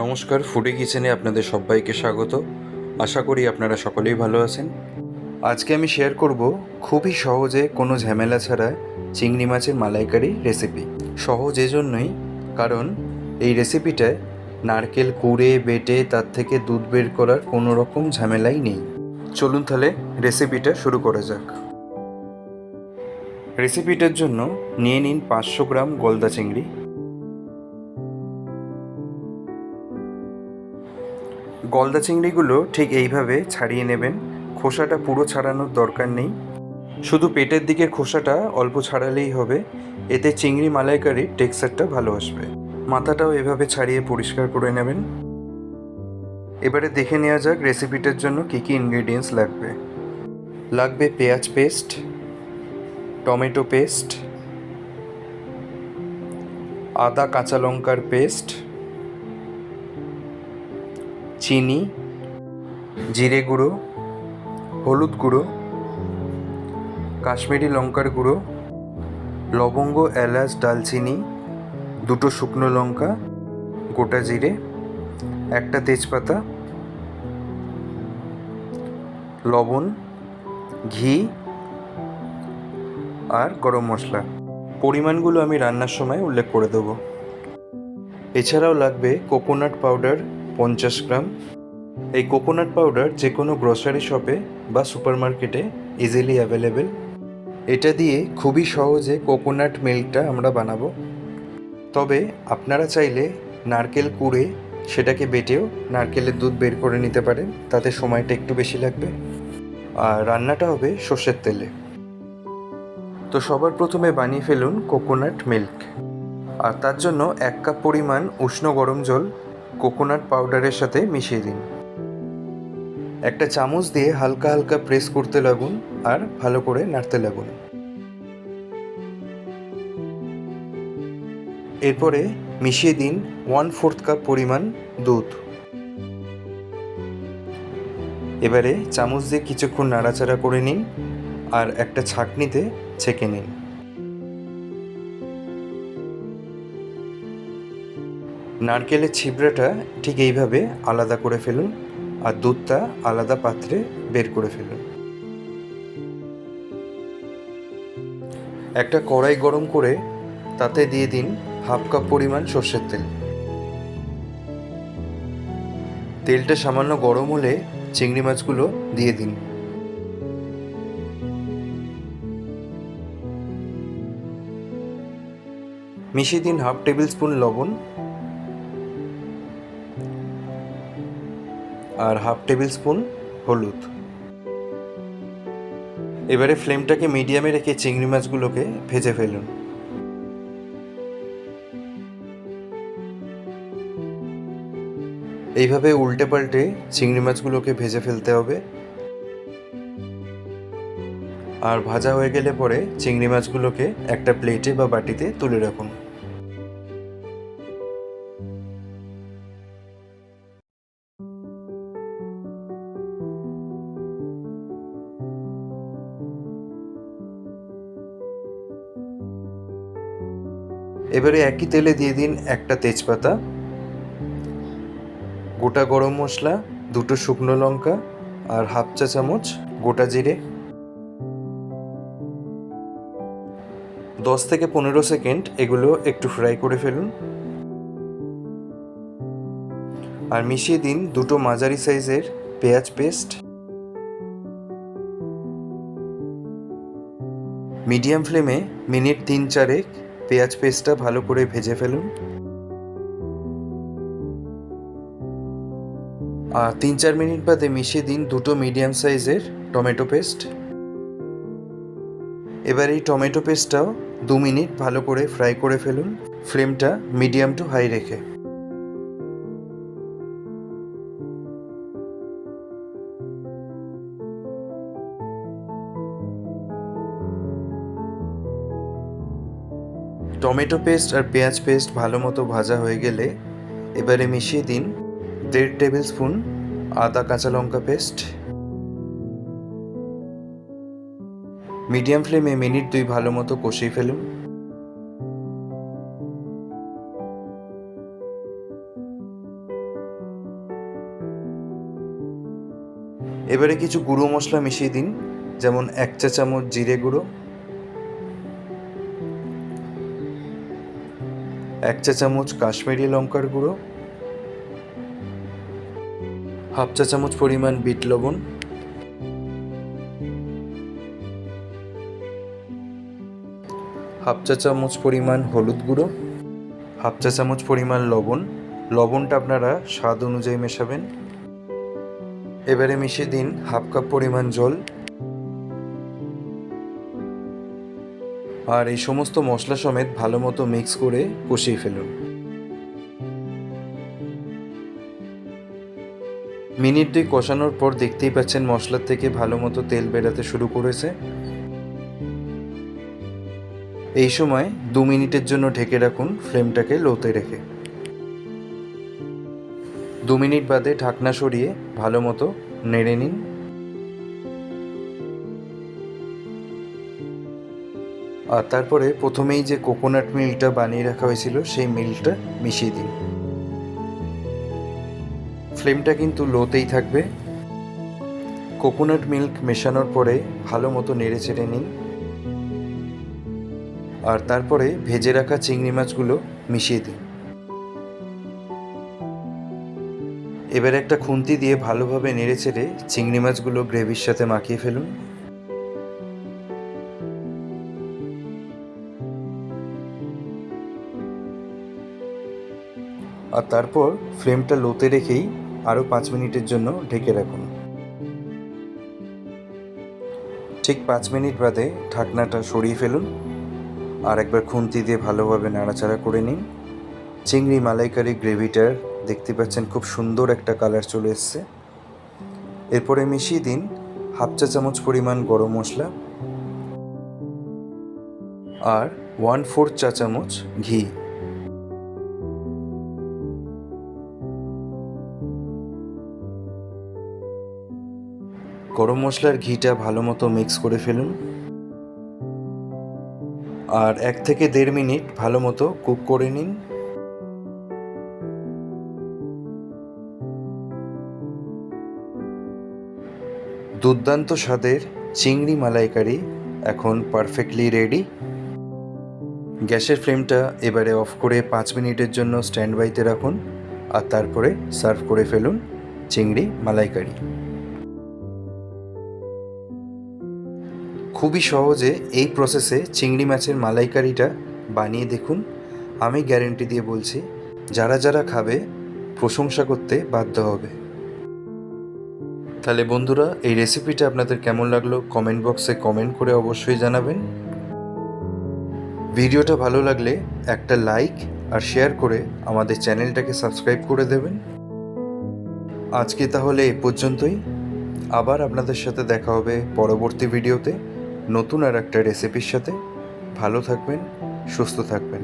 নমস্কার ফুডি কিচেনে আপনাদের সবাইকে স্বাগত। আশা করি আপনারা সকলেই ভালো আছেন। আজকে আমি শেয়ার করব খুবই সহজে কোনো ঝামেলা ছাড়া চিংড়ি মাছের মালাইকারি রেসিপি সহজ এজন্যই, কারণ এই রেসিপিটায় নারকেল কুড়ে, বেটে, তার থেকে দুধ বের করার কোনো রকম ঝামেলাই নেই। চলুন তাহলে রেসিপিটা শুরু করা যাক। রেসিপিটার জন্য নিয়ে নিন পাঁচশো গ্রাম গলদা চিংড়ি। গলদা চিংড়িগুলো ঠিক এইভাবে ছাড়িয়ে নেবেন। খোসাটা পুরো ছাড়ানোর দরকার নেই। শুধু পেটের দিকের খোসাটা অল্প ছাড়ালেই হবে। এতে চিংড়ি মালাইকারির টেক্সচারটা ভালো আসবে। মাথাটাও এভাবে ছাড়িয়ে পরিষ্কার করে নেবেন। এবারে দেখে নেওয়া যাক রেসিপিটার জন্য কী কী ইনগ্রেডিয়েন্টস লাগবে। লাগবে পেঁয়াজ পেস্ট, টমেটো পেস্ট, আদা কাঁচা লঙ্কার পেস্ট চিনি, জিরে গুঁড়ো, হলুদ গুঁড়ো, কাশ্মীরি লঙ্কার গুঁড়ো, লবঙ্গ, এলাচ, ডালচিনি, দুটো শুকনো লঙ্কা, গোটা জিরে, একটা তেজপাতা, লবণ, ঘি আর গরম মশলা। পরিমাণগুলো আমি রান্নার সময় উল্লেখ করে দেবো। এছাড়াও লাগবে কোকোনাট পাউডার পঞ্চাশ গ্রাম। এই কোকোনাট পাউডার যে কোনো গ্রসারি শপে বা সুপারমার্কেটে ইজিলি অ্যাভেলেবেল এটা দিয়ে খুবই সহজে কোকোনাট মিল্কটা আমরা বানাবো। তবে আপনারা চাইলে নারকেল কুড়ে সেটাকে বেটেও নারকেলের দুধ বের করে নিতে পারেন, তাতে সময়টা একটু বেশি লাগবে। আর রান্নাটা হবে সর্ষের তেলে। তো সবার প্রথমে বানিয়ে ফেলুন কোকোনাট মিল্ক আর তার জন্য এক কাপ পরিমাণ উষ্ণ গরম জল কোকোনাট পাউডারের সাথে মিশিয়ে দিন। একটা চামচ দিয়ে হালকা হালকা প্রেস করতে লাগুন আর ভালো করে নাড়তে লাগুন। এরপরে মিশিয়ে দিন ওয়ান ফোর্থ কাপ পরিমাণ দুধ। এবারে চামচ দিয়ে কিছুক্ষণ নাড়াচাড়া করে নিন আর একটা ছাঁকনিতে ছেঁকে নিন। নারকেলের ছিবড়াটা ঠিক এইভাবে আলাদা করে ফেলুন আর দুধটা আলাদা পাত্রে বের করে ফেলুন। একটা কড়াই গরম করে তাতে দিয়ে দিন হাফ কাপ পরিমাণ সর্ষের তেল। তেলটা সামান্য গরম হলে চিংড়ি মাছগুলো দিয়ে দিন। মিশিয়ে দিন হাফ টেবিল স্পুন লবণ আর হাফ টেবিল স্পুন হলুদ। এবারে ফ্লেমটাকে মিডিয়ামে রেখে চিংড়ি মাছগুলোকে ভেজে ফেলুন। এইভাবে উল্টে পাল্টে চিংড়ি মাছগুলোকে ভেজে ফেলতে হবে। আর ভাজা হয়ে গেলে পরে চিংড়ি মাছগুলোকে একটা প্লেটে বা বাটিতে তুলে রাখুন। এবারে একই তেলে দিয়ে দিন একটা তেজপাতা, গোটা গরম মশলা, দুটো শুকনো লঙ্কা আর হাফ চা চামচ গোটা জিরে। দশ থেকে পনেরো সেকেন্ড এগুলো একটু ফ্রাই করে ফেলুন। আর মিশিয়ে দিন দুটো মাঝারি সাইজের পেঁয়াজ পেস্ট। মিডিয়াম ফ্লেমে মিনিট তিন চারেক পেঁয়াজ পেস্টটা ভালো করে ভেজে ফেলুন। আর তিন চার মিনিট বাদে মিশিয়ে দিন দুটো মিডিয়াম সাইজের টমেটো পেস্ট। এবার এই টমেটো পেস্টটাও দু মিনিট ভালো করে ফ্রাই করে ফেলুন। ফ্লেমটা মিডিয়াম টু হাই রেখে। টমেটো পেস্ট আর পেঁয়াজ পেস্ট ভালো মতো ভাজা হয়ে গেলে এবারে মিশিয়ে দিন দেড় টেবিল স্পুন আদা কাঁচা লঙ্কা পেস্ট। মিডিয়াম ফ্লেমে মিনিট দুই ভালো মতো কষিয়ে ফেলুন। এবারে কিছু গুঁড়ো মশলা মিশিয়ে দিন, যেমন এক চা চামচ জিরে গুঁড়ো। এক চা চামচ কাশ্মীরি লঙ্কার গুঁড়ো, হাফ চা চামচ পরিমাণ বিট লবণ, হাফ চা চামচ পরিমাণ হলুদ গুঁড়ো, হাফ চা চামচ পরিমাণ লবণ। লবণটা আপনারা স্বাদ অনুযায়ী মেশাবেন। এবারে মিশিয়ে দিন হাফ কাপ পরিমাণ জল। আর এই সমস্ত মশলা সমেত ভালো মতো মিক্স করে কষিয়ে ফেলুন। মিনিট দুই কষানোর পর দেখতেই পাচ্ছেন মশলার থেকে ভালো মতো তেল বেরাতে শুরু করেছে। এই সময় দু মিনিটের জন্য ঢেকে রাখুন ফ্লেমটাকে লোতে রেখে। দু মিনিট বাদে ঢাকনা সরিয়ে ভালো মতো নেড়ে নিন। আর তারপরে প্রথমেই যে কোকোনাট মিল্কটা বানিয়ে রাখা হয়েছিল, সেই মিল্কটা মিশিয়ে দিন। ফ্লেমটা কিন্তু লোতেই থাকবে। কোকোনাট মিল্ক মেশানোর পরে ভালো মতো নেড়ে চেড়ে নিন। আর তারপরে ভেজে রাখা চিংড়ি মাছগুলো মিশিয়ে দিন। এবার একটা খুন্তি দিয়ে ভালোভাবে নেড়ে চেড়ে চিংড়ি মাছগুলো গ্রেভির সাথে মাখিয়ে ফেলুন। আর তারপর ফ্লেমটা লোতে রেখেই আরও পাঁচ মিনিটের জন্য ঢেকে রাখুন। ঠিক পাঁচ মিনিট বাদে ঢাকনাটা সরিয়ে ফেলুন আর একবার খুন্তি দিয়ে ভালোভাবে নাড়াচাড়া করে নিন। চিংড়ি মালাইকারি গ্রেভিটার দেখতে পাচ্ছেন খুব সুন্দর একটা কালার চলে এসছে। এরপরে মিশিয়ে দিন হাফ চা চামচ পরিমাণ গরম মশলা আর ওয়ান ফোর্থ চা চামচ ঘি। গরম মশলার ঘিটা ভালো মতো মিক্স করে ফেলুন। আর এক থেকে দেড় মিনিট ভালো মতো কুক করে নিন। দুর্দান্ত স্বাদের চিংড়ি মালাইকারি এখন পারফেক্টলি রেডি। গ্যাসের ফ্লেমটা এবারে অফ করে পাঁচ মিনিটের জন্য স্ট্যান্ড বাইতে রাখুন আর তারপরে সার্ভ করে ফেলুন চিংড়ি মালাইকারি। খুবই সহজে এই প্রসেসে চিংড়ি মাছের মালাইকারিটা বানিয়ে দেখুন। আমি গ্যারেন্টি দিয়ে বলছি, যারা যারা খাবে, প্রশংসা করতে বাধ্য হবে। তাহলে বন্ধুরা, এই রেসিপিটা আপনাদের কেমন লাগল? কমেন্ট বক্সে কমেন্ট করে অবশ্যই জানাবেন। ভিডিওটা ভালো লাগলে একটা লাইক আর শেয়ার করে আমাদের চ্যানেলটাকে সাবস্ক্রাইব করে দেবেন। আজকে তাহলে এ পর্যন্তই। আবার আপনাদের সাথে দেখা হবে পরবর্তী ভিডিওতে নতুন আর একটা রেসিপির সাথে ভালো থাকবেন সুস্থ থাকবেন।